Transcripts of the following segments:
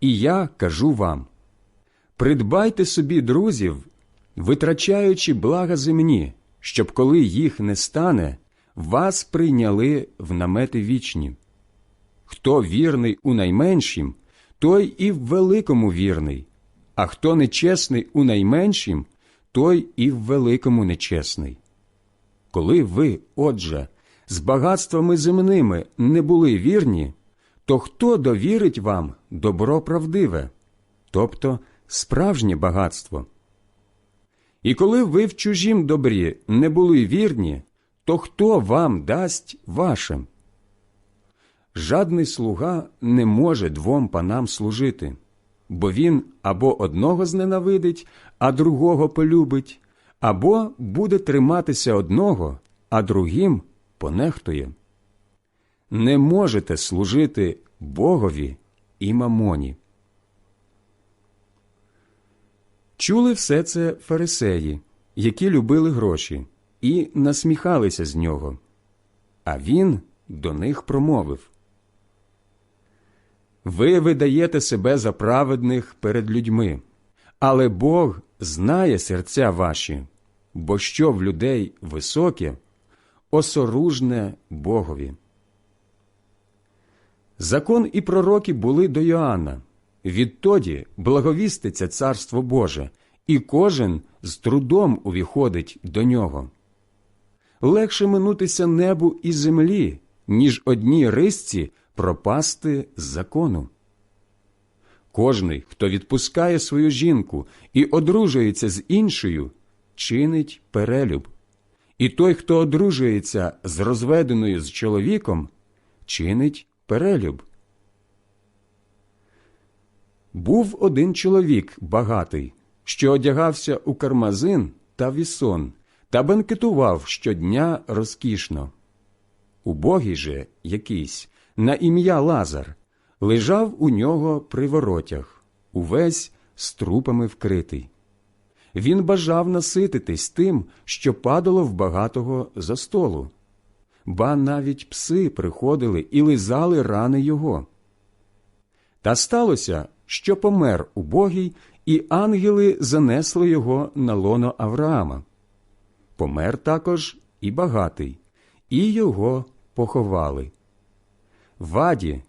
І я кажу вам придбайте собі друзів, витрачаючи блага земні, щоб коли їх не стане, вас прийняли в намети вічні. Хто вірний у найменшім, той і в великому вірний, а хто нечесний у найменшім, той і в великому нечесний. Коли ви, отже, з багатствами земними не були вірні, то хто довірить вам добро правдиве, тобто справжнє багатство? І коли ви в чужім добрі не були вірні, то хто вам дасть ваше? Жадний слуга не може двом панам служити, бо він або одного зненавидить, а другого полюбить, або буде триматися одного, а другим понехтує. Не можете служити Богові і мамоні. Чули все це фарисеї, які любили гроші, і насміхалися з нього. А він до них промовив Ви видаєте себе за праведних перед людьми, але Бог знає серця ваші, бо що в людей високе, осоружне Богові. Закон і пророки були до Йоанна. Відтоді благовіститься Царство Боже, і кожен з трудом увіходить до нього. Легше минутися небу і землі, ніж одній рисці пропасти з закону. Кожний, хто відпускає свою жінку і одружується з іншою, чинить перелюб. І той, хто одружується з розведеною з чоловіком, чинить перелюб. Був один чоловік багатий, що одягався у кармазин та вісон, та бенкетував щодня розкішно. Убогий же якийсь, на ім'я Лазар, лежав у нього при воротях, увесь з трупами вкритий. Він бажав насититись тим, що падало в багатого за столу. Ба навіть пси приходили і лизали рани його. Та сталося, що помер убогий, і ангели занесли його на лоно Авраама. Помер також і багатий, і його поховали. Ваді,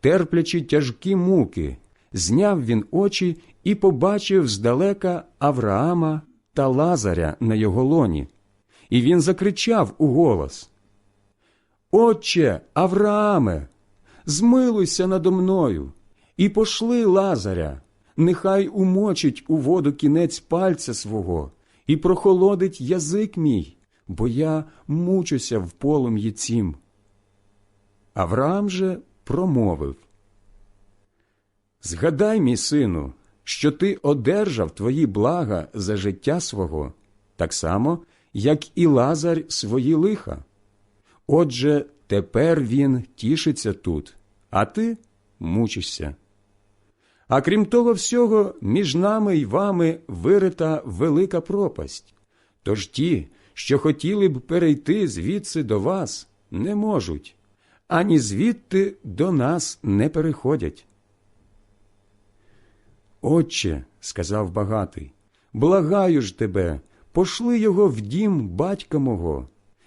терплячи тяжкі муки, зняв він очі і побачив здалека Авраама та Лазаря на його лоні. І він закричав у голос Отче Аврааме, змилуйся надо мною і пошли Лазаря, нехай умочить у воду кінець пальця свого і прохолодить язик мій, бо я мучуся в полум'ї цім. Авраам же промовив Згадай, мій сину, що ти одержав твої блага за життя свого, так само, як і Лазар свої лиха. Отже, тепер він тішиться тут, а ти мучишся. А крім того всього, між нами й вами вирита велика пропасть. Тож ті, що хотіли б перейти звідси до вас, не можуть, ані звідти до нас не переходять. Отче, сказав багатий, благаю ж тебе, пошли його в дім батька мого.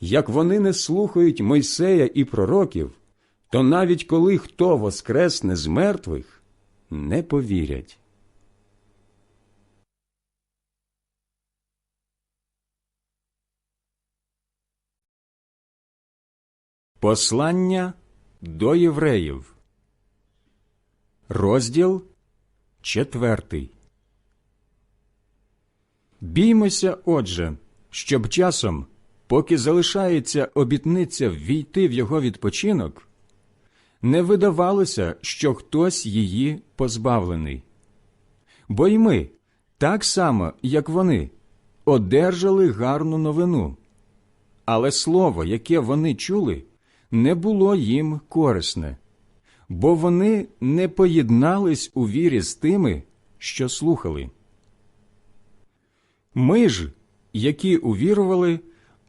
Як вони не слухають Мойсея і пророків, то навіть коли хто воскресне з мертвих, не повірять. Послання до євреїв Розділ четвертий. Біймося, отже, щоб часом, поки залишається обітниця ввійти в його відпочинок, не видавалося, що хтось її позбавлений. Бо й ми, так само, як вони, одержали гарну новину, але слово, яке вони чули, не було їм корисне бо вони не поєднались у вірі з тими, що слухали. Ми ж, які увірували,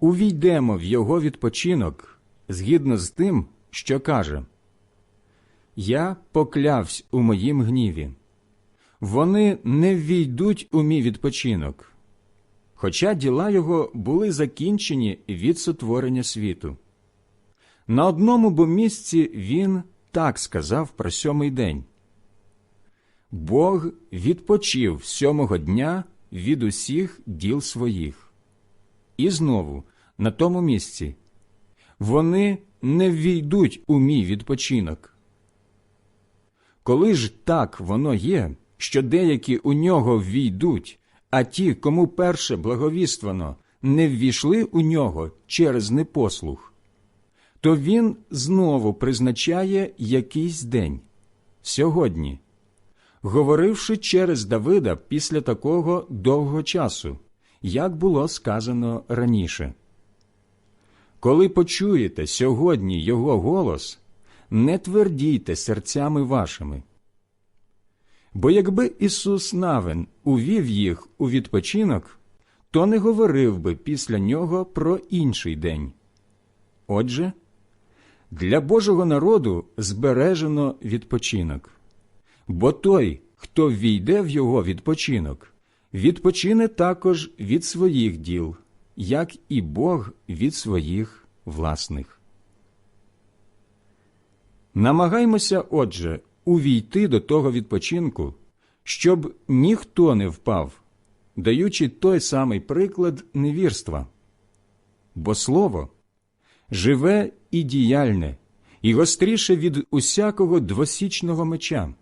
увійдемо в його відпочинок згідно з тим, що каже Я поклявсь у моїм гніві. Вони не ввійдуть у мій відпочинок, хоча діла його були закінчені від сотворення світу. На одному бо місці він так сказав про сьомий день. Бог відпочив сьомого дня від усіх діл своїх. І знову на тому місці вони не ввійдуть у мій відпочинок. Коли ж так воно є, що деякі у нього ввійдуть, а ті, кому перше благовіствано, не ввійшли у нього через непослух, то він знову призначає якийсь день сьогодні, говоривши через Давида після такого довгого часу, як було сказано раніше. Коли почуєте сьогодні його голос, не твердійте серцями вашими. Бо якби Ісус Навин увів їх у відпочинок, то не говорив би після нього про інший день. Отже, для Божого народу збережено відпочинок, бо той, хто війде в його відпочинок, відпочине також від своїх діл, як і Бог від своїх власних. Намагаймося, отже, увійти до того відпочинку, щоб ніхто не впав, даючи той самий приклад невірства. Бо слово живе і діяльне, і гостріше від усякого двосічного меча.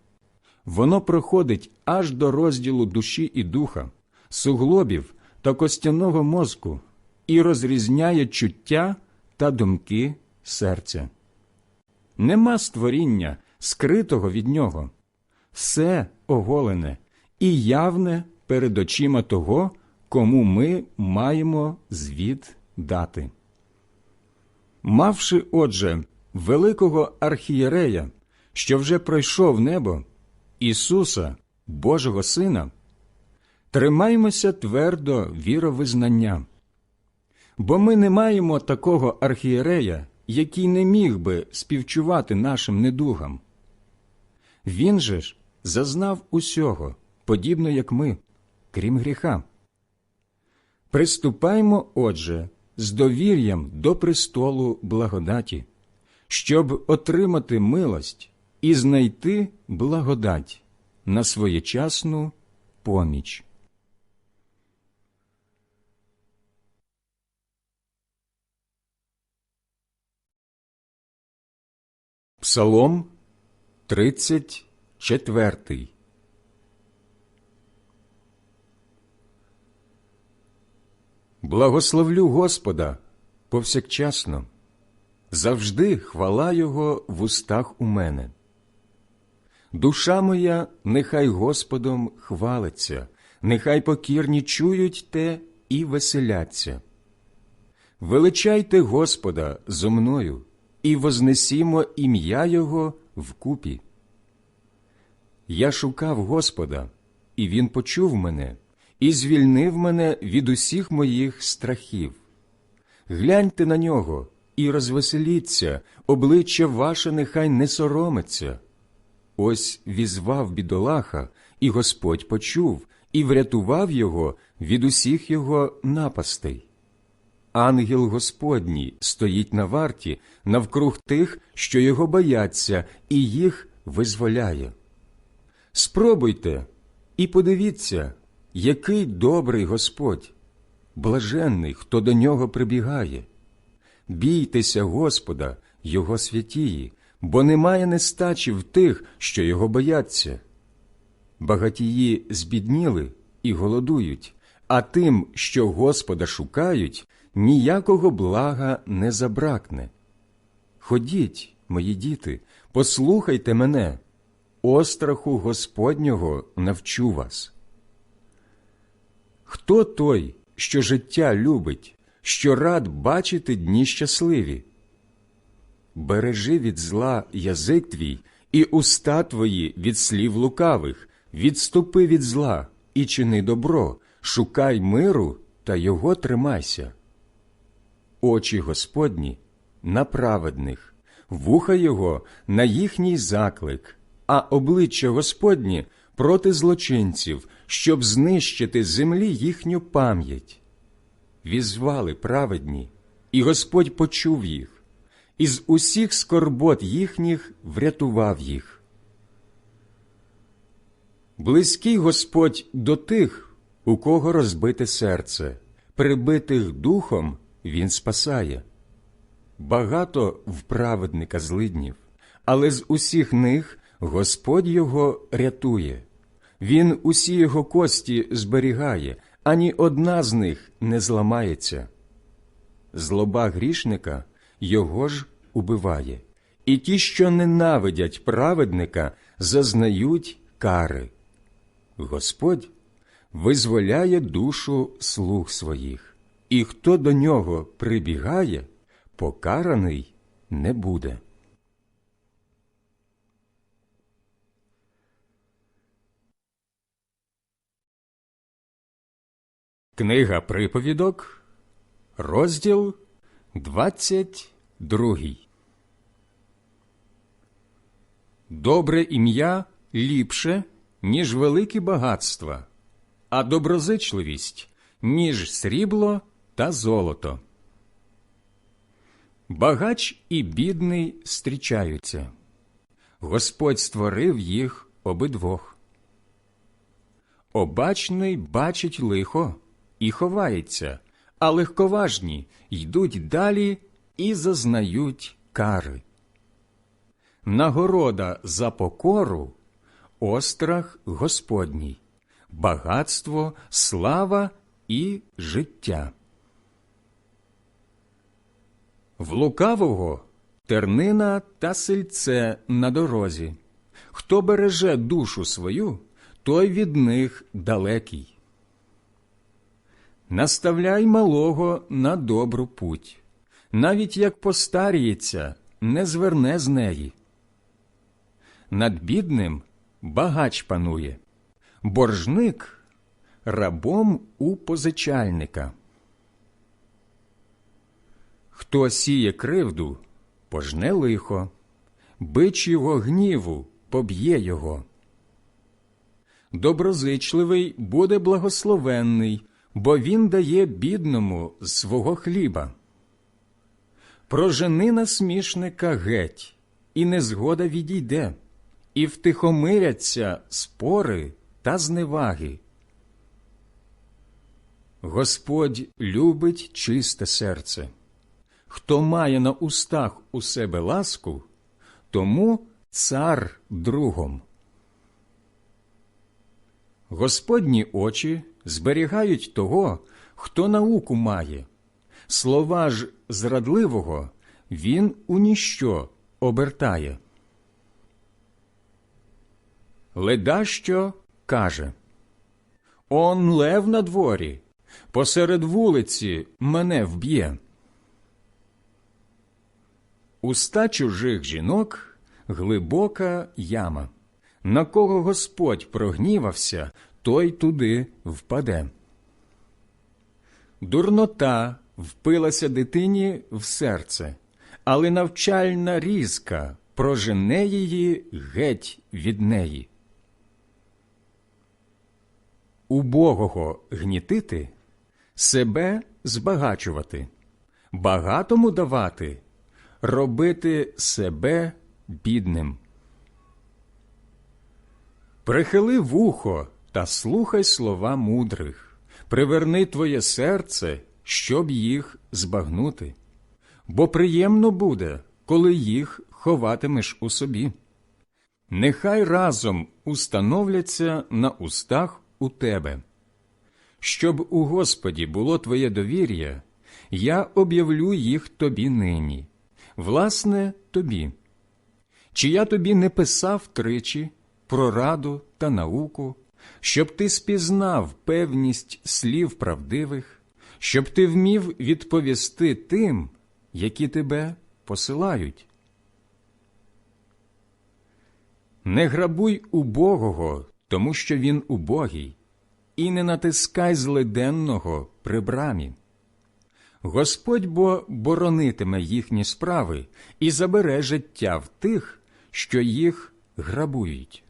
Воно проходить аж до розділу душі і духа, суглобів та костяного мозку і розрізняє чуття та думки серця. Нема створіння, скритого від нього, все оголене і явне перед очима того, кому ми маємо звіт дати. Мавши, отже, великого архієрея, що вже пройшов небо, Ісуса, Божого Сина, тримаймося твердо віровизнання. Бо ми не маємо такого архієрея, який не міг би співчувати нашим недугам. Він же ж зазнав усього, подібно як ми, крім гріха. Приступаймо, отже, з довір'ям до престолу благодаті, щоб отримати милость і знайти благодать на своєчасну поміч. Псалом 34 Благословлю Господа повсякчасно, завжди хвала Його в устах у мене. Душа моя, нехай Господом хвалиться, нехай покірні чують те і веселяться. Величайте Господа зо мною і вознесімо ім'я Його вкупі. Я шукав Господа, і Він почув мене і звільнив мене від усіх моїх страхів. Гляньте на нього і розвеселіться, обличчя ваше нехай не соромиться. Ось візвав бідолаха, і Господь почув і врятував його від усіх його напастей. Ангел Господній стоїть на варті навкруг тих, що його бояться, і їх визволяє. Спробуйте і подивіться, який добрий Господь, блаженний, хто до нього прибігає. Бійтеся Господа, Його святії, бо немає нестачі в тих, що його бояться. Багатії збідніли і голодують, а тим, що Господа шукають, ніякого блага не забракне. Ходіть, мої діти, послухайте мене, остраху Господнього навчу вас. Хто той, що життя любить, що рад бачити дні щасливі? Бережи від зла язик твій і уста твої від слів лукавих, відступи від зла і чини добро, шукай миру та його тримайся. Очі Господні на праведних, вуха Його на їхній заклик, а обличчя Господні проти злочинців, щоб знищити землі їхню пам'ять. Візвали праведні, і Господь почув їх, із усіх скорбот їхніх врятував їх. Близький Господь до тих, у кого розбите серце, прибитих духом Він спасає. Багато в праведника злиднів, але з усіх них Господь його рятує. Він усі його кості зберігає, ані одна з них не зламається. Злоба грішника його ж убиває, і ті, що ненавидять праведника, зазнають кари. Господь визволяє душу слуг своїх, і хто до нього прибігає, покараний не буде. Книга приповідок, розділ 22 Добре ім'я ліпше, ніж великі багатства, а доброзичливість, ніж срібло та золото. Багач і бідний зустрічаються. Господь створив їх обидвох. Обачний бачить лихо і ховається, а легковажні йдуть далі і зазнають кари. Нагорода за покору острах Господній, багатство, слава і життя. В лукавого тернина та сельце на дорозі. Хто береже душу свою, той від них далекий. Наставляй малого на добру путь, навіть як постаріється, не зверне з неї. Над бідним багач панує, боржник рабом у позичальника. Хто сіє кривду, пожне лихо, бич його гніву поб'є його. Доброзичливий буде благословенний, бо він дає бідному з свого хліба. Прожени насмішника геть, і незгода відійде, і втихомиряться спори та зневаги. Господь любить чисте серце. Хто має на устах у себе ласку, тому цар другом. Господні очі зберігають того, хто науку має. Слова ж зрадливого він у ніщо обертає. Ледащо каже Он лев на дворі, посеред вулиці мене вб'є. Уста чужих жінок глибока яма. На кого Господь прогнівався, той туди впаде. Дурнота впилася дитині в серце, але навчальна різка прожене її геть від неї. Убогого гнітити, себе збагачувати, багатому давати, робити себе бідним. Прихили вухо та слухай слова мудрих, приверни твоє серце, щоб їх збагнути, бо приємно буде, коли їх ховатимеш у собі. Нехай разом установляться на устах у тебе. Щоб у Господі було твоє довір'я, я об'явлю їх тобі нині, власне, тобі. Чи я тобі не писав тричі про раду та науку, щоб ти спізнав певність слів правдивих, щоб ти вмів відповісти тим, які тебе посилають? Не грабуй убогого, тому що він убогий, і не натискай злиденного при брамі. Господь бо боронитиме їхні справи і забере життя в тих, що їх грабують.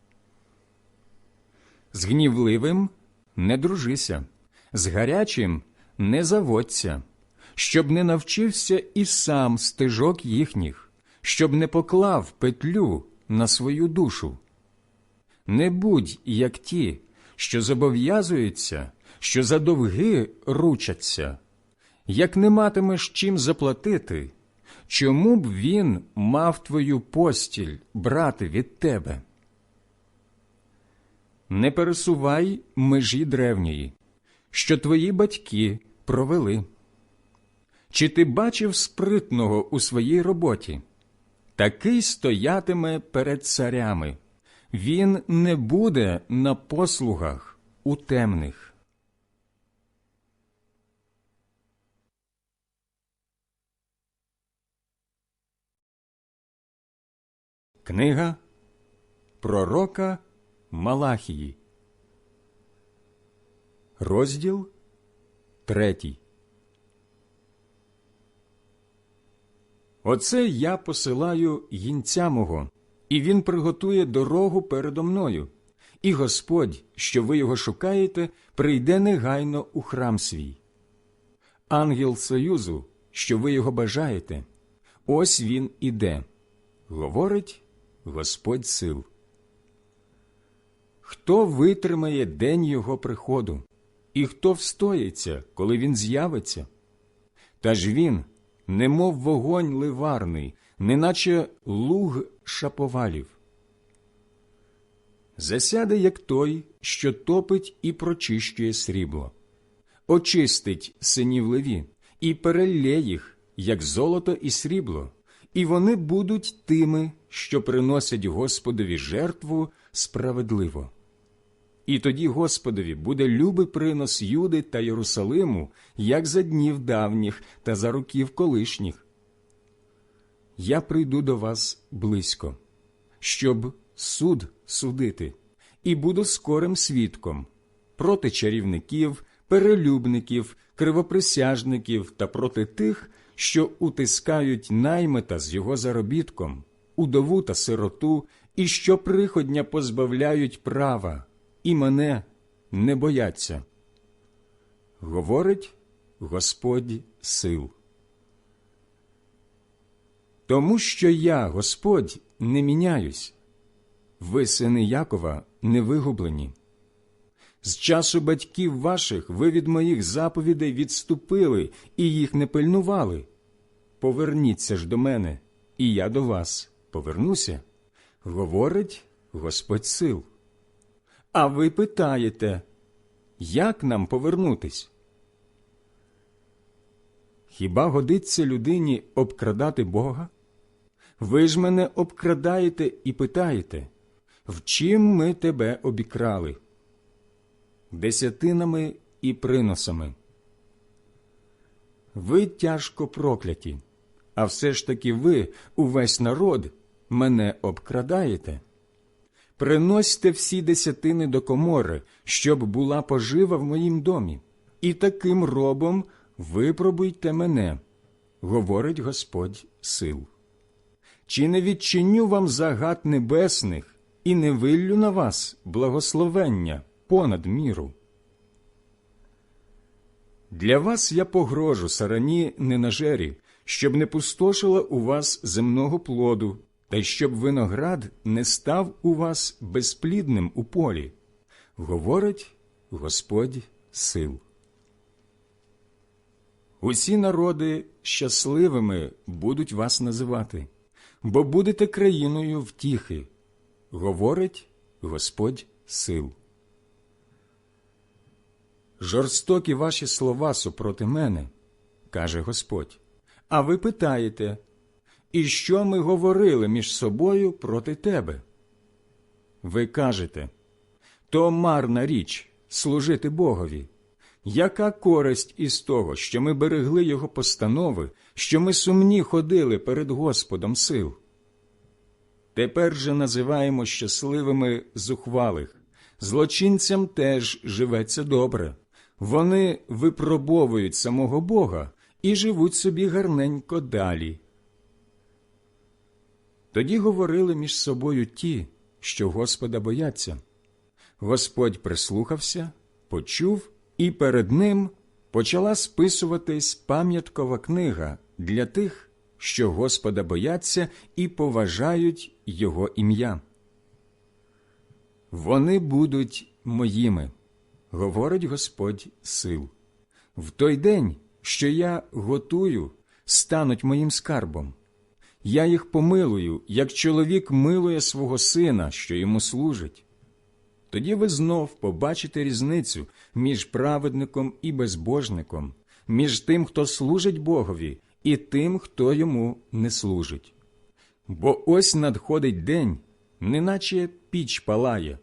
З гнівливим не дружися, з гарячим не заводься, щоб не навчився і сам стежок їхніх, щоб не поклав петлю на свою душу. Не будь як ті, що зобов'язуються, що за довги ручаться, як не матимеш чим заплатити, чому б він мав твою постіль брати від тебе? Не пересувай межі древньої, що твої батьки провели. Чи ти бачив спритного у своїй роботі? Такий стоятиме перед царями, він не буде на послугах у темних. Книга Пророка Малахії, розділ третій. Оце я посилаю їнця мого, і він приготує дорогу передо мною. І Господь, що ви його шукаєте, прийде негайно у храм свій. Ангел Союзу, що ви його бажаєте, ось він іде, говорить Господь сил. Хто витримає день його приходу, і хто встоїться, коли він з'явиться? Та ж він, немов вогонь ливарний, неначе луг шаповалів. Засяде, як той, що топить і прочищує срібло, очистить синів леві і перелє їх, як золото і срібло, і вони будуть тими, що приносять Господові жертву справедливо. І тоді Господові буде любий принос Юди та Єрусалиму, як за днів давніх та за років колишніх. Я прийду до вас близько, щоб суд судити, і буду скорим свідком проти чарівників, перелюбників, кривоприсяжників та проти тих, що утискають наймита з його заробітком, удову та сироту, і що приходня позбавляють права і мене не бояться. Говорить Господь сил. Тому що я, Господь, не міняюсь, ви, сини Якова, не вигублені. З часу батьків ваших ви від моїх заповідей відступили і їх не пильнували. Поверніться ж до мене, і я до вас повернуся, говорить Господь сил. А ви питаєте, як нам повернутись? Хіба годиться людині обкрадати Бога? Ви ж мене обкрадаєте і питаєте, в чим ми тебе обікрали? Десятинами і приносами. Ви тяжко прокляті, а все ж таки ви, увесь народ, мене обкрадаєте. Приносьте всі десятини до комори, щоб була пожива в моїм домі, і таким робом випробуйте мене, говорить Господь сил. Чи не відчиню вам загад небесних і не виллю на вас благословення понад міру? Для вас я погрожу сарані ненажері, щоб не пустошила у вас земного плоду, та щоб виноград не став у вас безплідним у полі, говорить Господь сил. Усі народи щасливими будуть вас називати, бо будете країною втіхи, говорить Господь сил. Жорстокі ваші слова супроти мене, каже Господь. А ви питаєте, і що ми говорили між собою проти тебе? Ви кажете, то марна річ служити Богові. Яка користь із того, що ми берегли Його постанови, що ми сумні ходили перед Господом сил? Тепер же називаємо щасливими зухвалих. Злочинцям теж живеться добре. Вони випробовують самого Бога і живуть собі гарненько далі. Тоді говорили між собою ті, що Господа бояться. Господь прислухався, почув, і перед ним почала списуватись пам'яткова книга для тих, що Господа бояться і поважають Його ім'я. Вони будуть моїми, говорить Господь сил. В той день, що я готую, стануть моїм скарбом. Я їх помилую, як чоловік милує свого сина, що йому служить. Тоді ви знов побачите різницю між праведником і безбожником, між тим, хто служить Богові, і тим, хто йому не служить. Бо ось надходить день, неначе піч палає,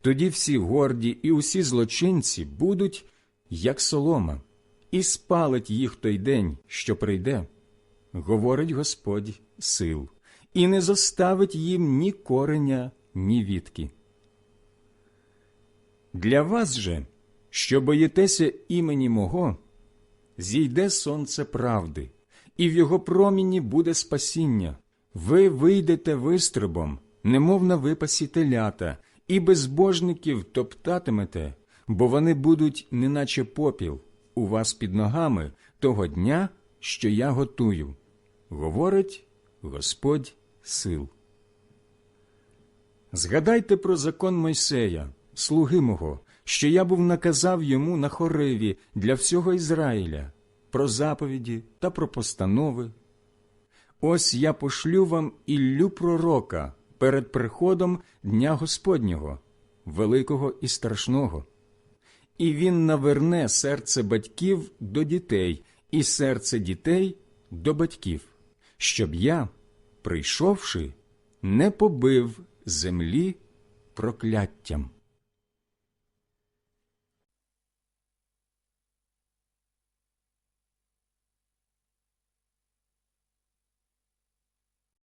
тоді всі горді і усі злочинці будуть, як солома, і спалить їх той день, що прийде, говорить Господь сил, і не зоставить їм ні кореня, ні вітки. Для вас же, що боїтеся імені мого, зійде сонце правди, і в його проміні буде спасіння. Ви вийдете вистрибом, немов на випасі телята, і безбожників топтатимете, бо вони будуть, неначе попіл, у вас під ногами того дня, що я готую, говорить Господь сил. Згадайте про закон Мойсея, слуги мого, що я був наказав йому на хориві для всього Ізраїля, про заповіді та про постанови. Ось я пошлю вам Іллю пророка перед приходом Дня Господнього, великого і страшного. І він наверне серце батьків до дітей, і серце дітей до батьків, щоб я, прийшовши, не побив землі прокляттям.